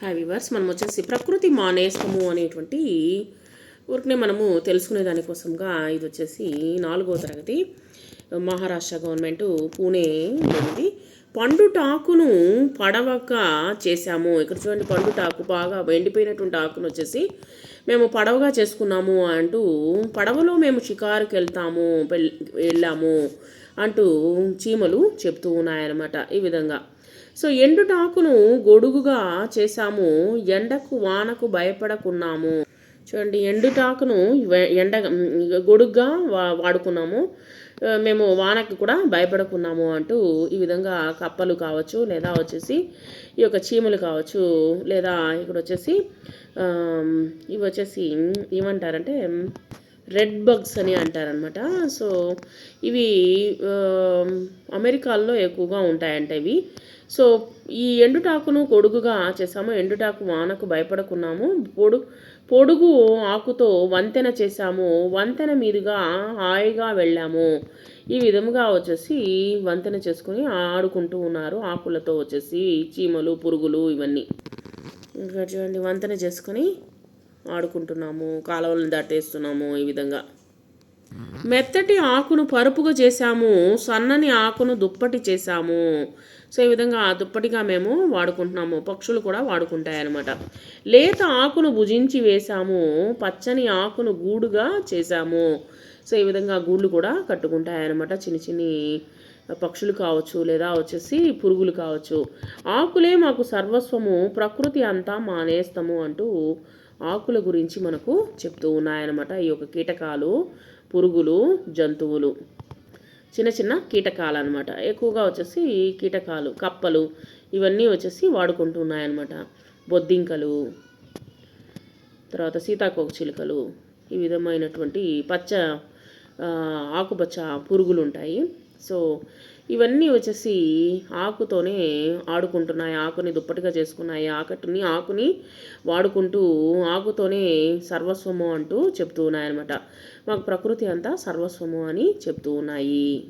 Hi viewers మనం వచ్చేసి ప్రకృతి మానేస్తము అనేటువంటి ఊరికనే మనము తెలుసుకునే దానికోసంగా ఇది వచ్చేసి నాలుగో తరగతి. మహారాష్ట్ర గవర్నమెంట్ పూణే ఉంది పండుటాకును పడవక చేశాము. ఇక్కడ చూడండి పండుటాకు బాగా ఎండిపోయినటువంటి ఆకును వచ్చేసి మేము పడవగా చేసుకున్నాము అంటూ పడవలో మేము షికారుకి వెళ్తాము వెళ్ళాము. అంటూ చీమలు చెప్తూ ఉన్నాయన్నమాట ఈ విధంగా. సో ఎండుటాకును గొడుగుగా చేశాము. ఎండకు వానకు భయపడకున్నాము. చూడండి ఎండుటాకును ఎండ గొడుగ్గా వా వాడుకున్నాము. మేము వానకి కూడా భయపడకున్నాము అంటూ ఈ విధంగా కప్పలు కావచ్చు లేదా వచ్చేసి ఈ యొక్క చీమలు కావచ్చు లేదా ఇక్కడ వచ్చేసి ఇవి వచ్చేసి ఏమంటారంటే రెడ్ బగ్స్ అని అంటారనమాట సో ఇవి అమెరికాల్లో ఎక్కువగా ఉంటాయంట ఇవి. సో ఈ ఎండుటాకును కొడుగుగా చేసాము ఎండుటాకు వానకు భయపడకున్నాము. పొడు పొడుగు ఆకుతో వంతెన చేసాము. వంతెన మీదుగా హాయిగా వెళ్ళాము. ఈ విధముగా వచ్చేసి వంతెన చేసుకుని ఆడుకుంటూ ఉన్నారు. ఆకులతో వచ్చేసి చీమలు పురుగులు ఇవన్నీ. ఇంకా చూడండి వంతెన చేసుకొని ఆడుకుంటున్నాము కాలువలను దాటేస్తున్నాము ఈ విధంగా. మెత్తటి ఆకును పరుపుగా చేశాము సన్నని ఆకును దుప్పటి చేశాము. సో ఈ విధంగా ఆ దుప్పటిగా మేము వాడుకుంటున్నాము పక్షులు కూడా వాడుకుంటాయన్నమాట. లేత ఆకును భుజించి వేశాము పచ్చని ఆకును గూడుగా చేశాము. సో ఈ విధంగా గూళ్ళు కూడా కట్టుకుంటాయన్నమాట. చిన్ని చిన్ని పక్షులు కావచ్చు లేదా వచ్చేసి పురుగులు కావచ్చు. ఆకులే మాకు సర్వస్వము ప్రకృతి అంతా మానేస్తాము అంటూ ఆకుల గురించి మనకు చెప్తూ ఉన్నాయన్నమాట. ఈ యొక్క కీటకాలు పురుగులు జంతువులు. చిన్న చిన్న కీటకాలు అనమాట ఎక్కువగా వచ్చేసి కీటకాలు కప్పలు ఇవన్నీ వచ్చేసి వాడుకుంటూ ఉన్నాయన్నమాట. బొద్దింకలు తర్వాత సీతాకోక చిలుకలు ఈ విధమైనటువంటి పచ్చ ఆకుపచ్చ పురుగులు ఉంటాయి సో ఇవన్నీ వచ్చేసి ఆకుతోనే ఆడుకుంటున్నాయి ఆకుని దుప్పటిగా చేసుకున్నాయి ఆకటిని ఆకుని వాడుకుంటూ ఆకుతోనే సర్వస్వము అంటూ చెప్తూ ఉన్నాయన్నమాట. మాకు ప్రకృతి అంతా సర్వస్వము అని చెప్తూ ఉన్నాయి.